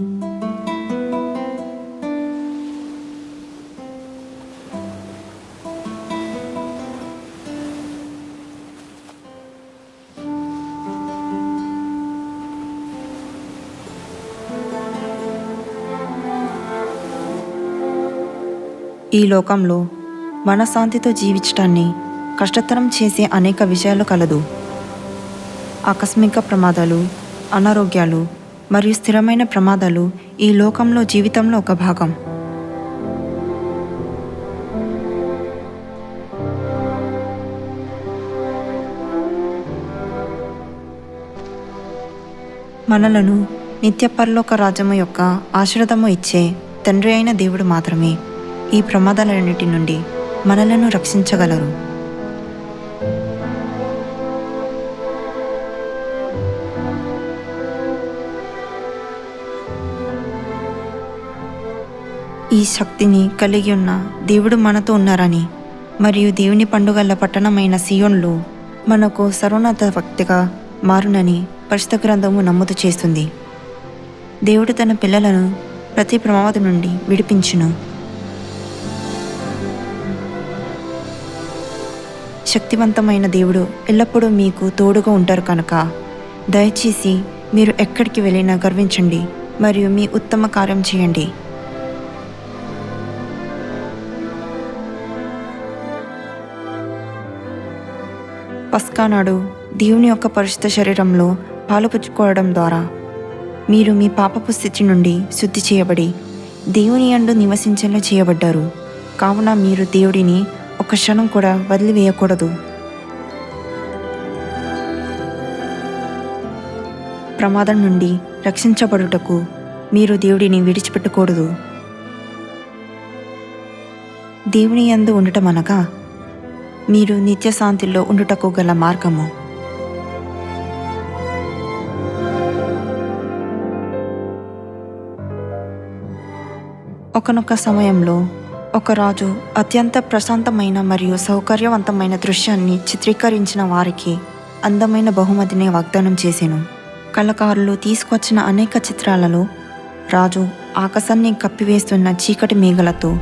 ఈ లోకంలో మనశ్శాంతితో జీవించటాన్ని కష్టతరం చేసే అనేక విషయాలు కలదు. ఆకస్మిక ప్రమాదాలు అనారోగ్యాలు మరియు స్థిరమైన ప్రమాదాలు ఈ లోకంలో జీవితంలో ఒక భాగం. మనలను నిత్య పరలోక రాజ్యము యొక్క ఆశ్రదము ఇచ్చే తండ్రి అయిన దేవుడు మాత్రమే. ఈ ప్రమాదాలన్నిటి నుండి మనలను రక్షించగలరు. ఈ శక్తిని కలిగి ఉన్న దేవుడు మనతో ఉన్నారని మరియు దేవుని పండుగల పట్టణమైన సియోన్లో మనకు సర్వోన్నత వ్యక్తిగా మారునని పరిశుద్ధ గ్రంథము నమోదు చేస్తుంది. దేవుడు తన పిల్లలను ప్రతి ప్రమాదం నుండి విడిపించును. శక్తివంతమైన దేవుడు ఎల్లప్పుడూ మీకు తోడుగా ఉంటారు కనుక దయచేసి మీరు ఎక్కడికి వెళ్ళినా గర్వించండి మరియు మీ ఉత్తమ కార్యం చేయండి. పస్కా నాడు దేవుని యొక్క పరిశుద్ధ శరీరంలో పాలుపుచ్చుకోవడం ద్వారా మీరు మీ పాపపు స్థితి నుండి శుద్ధి చేయబడి దేవుని అందు నివసించేలా చేయబడ్డారు. కావున మీరు దేవుడిని ఒక క్షణం కూడా వదిలివేయకూడదు. ప్రమాదం నుండి రక్షించబడుటకు మీరు దేవుడిని విడిచిపెట్టకూడదు. దేవుని యందు ఉండటం అనగా మీరు నిత్యశాంతిలో ఉండుటకు గల మార్గము. ఒకనొక సమయంలో ఒక రాజు అత్యంత ప్రశాంతమైన మరియు సౌకర్యవంతమైన దృశ్యాన్ని చిత్రీకరించిన వారికి అందమైన బహుమతిని వాగ్దానం చేసెను. కళకారులు తీసుకొచ్చిన అనేక చిత్రాలలో రాజు ఆకాశాన్ని కప్పివేస్తున్న చీకటి మేఘలతో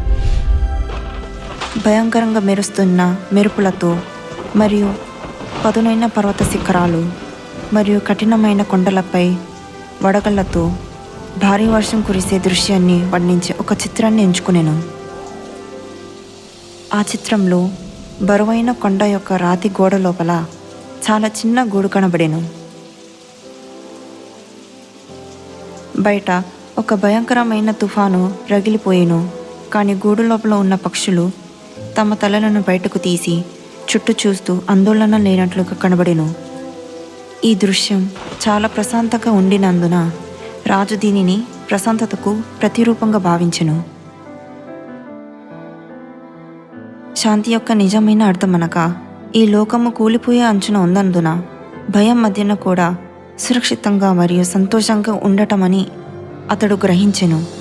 భయంకరంగా మెరుస్తున్న మెరుపులతో మరియు పదునైన పర్వత శిఖరాలు మరియు కఠినమైన కొండలపై వడగళ్ళతో భారీ వర్షం కురిసే దృశ్యాన్ని వర్ణించే ఒక చిత్రాన్ని ఎంచుకునేను. ఆ చిత్రంలో బరువైన కొండ యొక్క రాతి గోడ లోపల చాలా చిన్న గూడు కనబడేను. బయట ఒక భయంకరమైన తుఫాను రగిలిపోయేను. కానీ గూడు లోపల ఉన్న పక్షులు తమ తలలను బయటకు తీసి చుట్టూ చూస్తూ ఆందోళన లేనట్లుగా కనబడెను. ఈ దృశ్యం చాలా ప్రశాంతంగా ఉండినందున రాజు దీనిని ప్రశాంతతకు ప్రతిరూపంగా భావించెను. శాంతి యొక్క నిజమైన అర్థం అనగా ఈ లోకము కూలిపోయే అంచున ఉన్నందున భయం మధ్యన కూడా సురక్షితంగా మరియు సంతోషంగా ఉండటమని అతడు గ్రహించెను.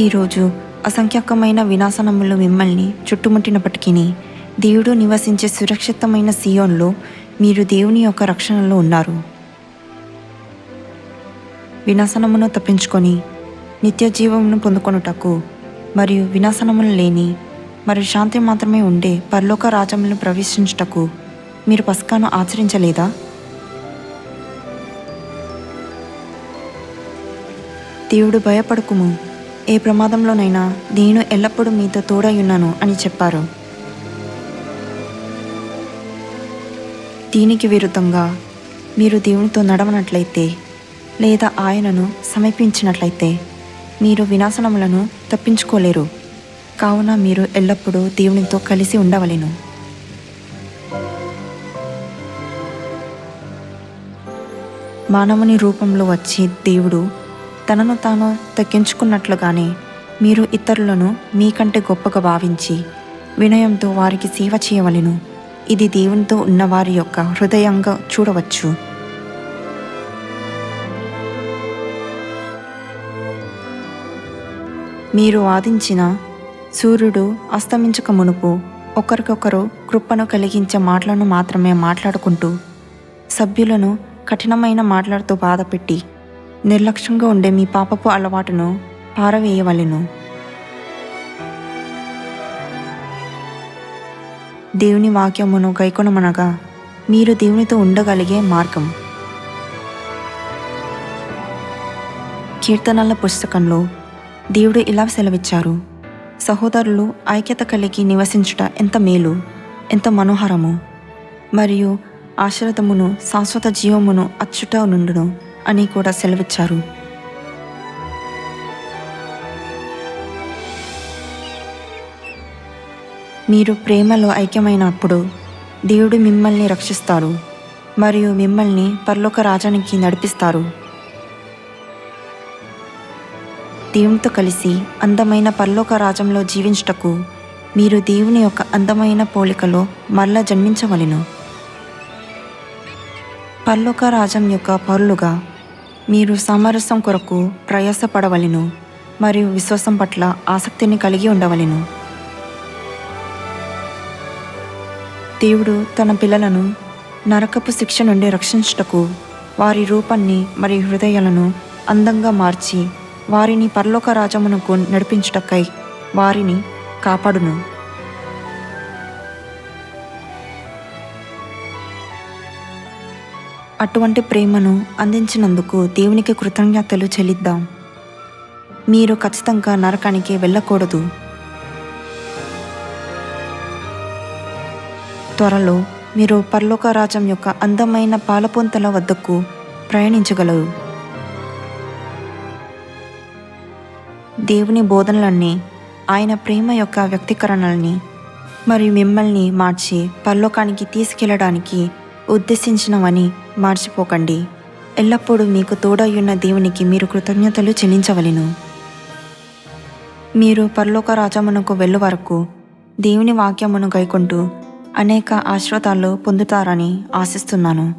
ఈరోజు అసంఖ్యాకమైన వినాశనములు మిమ్మల్ని చుట్టుముట్టినప్పటికీ దేవుడు నివసించే సురక్షితమైన సియోన్లో మీరు దేవుని యొక్క రక్షణలో ఉన్నారు. వినాశనమును తప్పించుకొని నిత్య జీవమును పొందుకొనుటకు మరియు వినాశనములు లేని మరియు శాంతి మాత్రమే ఉండే పరలోక రాజ్యములను ప్రవేశించుటకు మీరు పస్కాను ఆచరించలేదా? దేవుడు భయపడకుము. ఏ ప్రమాదంలోనైనా నేను ఎల్లప్పుడూ మీతో తోడై ఉన్నాను అని చెప్పారు. దీనికి విరుద్ధంగా మీరు దేవునితో నడవనట్లయితే లేదా ఆయనను సమీపించినట్లయితే మీరు వినాశనములను తప్పించుకోలేరు. కావున మీరు ఎల్లప్పుడూ దేవునితో కలిసి ఉండవలెను. మానవుని రూపంలో వచ్చి దేవుడు తనను తాను తగ్గించుకున్నట్లుగానే మీరు ఇతరులను మీకంటే గొప్పగా భావించి వినయంతో వారికి సేవ చేయవలెను. ఇది దేవునితో ఉన్నవారి యొక్క హృదయంగా చూడవచ్చు. మీరు వాదించిన సూర్యుడు అస్తమించక మునుపు ఒకరికొకరు కృపను కలిగించే మాటలను మాత్రమే మాట్లాడుకుంటూ సభ్యులను కఠినమైన మాటలతో బాధపెట్టి నిర్లక్ష్యంగా ఉండే మీ పాపపు అలవాటును పారవేయవలెను. దేవుని వాక్యమును గైకొనమనగా మీరు దేవునితో ఉండగలిగే మార్గం. కీర్తనల పుస్తకంలో దేవుడు ఇలా సెలవిచ్చారు సహోదరులు ఐక్యత కలిగి నివసించుట ఎంత మేలు ఎంత మనోహరము మరియు ఆశ్రతమును శాశ్వత జీవమును అచ్చుట నుండును. అని కూడా సెలవిచ్చారు. మీరు ప్రేమలో ఐక్యమైనప్పుడు దేవుడు మిమ్మల్ని రక్షిస్తారు మరియు మిమ్మల్ని పర్లోక రాజానికి నడిపిస్తారు. దేవునితో కలిసి అందమైన పర్లోక రాజ్యంలో జీవించుటకు మీరు దేవుని యొక్క అందమైన పోలికలో మరలా జన్మించవలెను. పర్లోక రాజ్యం యొక్క పౌరులుగా మీరు సామరస్యం కొరకు ప్రయాసపడవలెను మరియు విశ్వాసం పట్ల ఆసక్తిని కలిగి ఉండవలెను. దేవుడు తన పిల్లలను నరకపు శిక్ష నుండి రక్షించుటకు వారి రూపాన్ని మరియు హృదయాలను అందంగా మార్చి వారిని పరలోక రాజమునకు నడిపించుటకై వారిని కాపాడును. అటువంటి ప్రేమను అందించినందుకు దేవునికి కృతజ్ఞతలు చెల్లిద్దాం. మీరు ఖచ్చితంగా నరకానికి వెళ్ళకూడదు. త్వరలో మీరు పర్లోక రాజ్యం యొక్క అందమైన పాలపొంతల వద్దకు ప్రయాణించగలరు. దేవుని బోధనలన్నీ ఆయన ప్రేమ యొక్క వ్యక్తీకరణల్ని మరియు మిమ్మల్ని మార్చి పరలోకానికి తీసుకెళ్ళడానికి ఉద్దేశించినవని మార్చిపోకండి. ఎల్లప్పుడూ మీకు తోడయ్యున్న దేవునికి మీరు కృతజ్ఞతలు చెల్లించవలెను. మీరు పరలోక రాజమునకు వెళ్ళు వరకు దేవుని వాక్యమును గైకొంటూ అనేక ఆశ్రతాలు పొందుతారని ఆశిస్తున్నాను.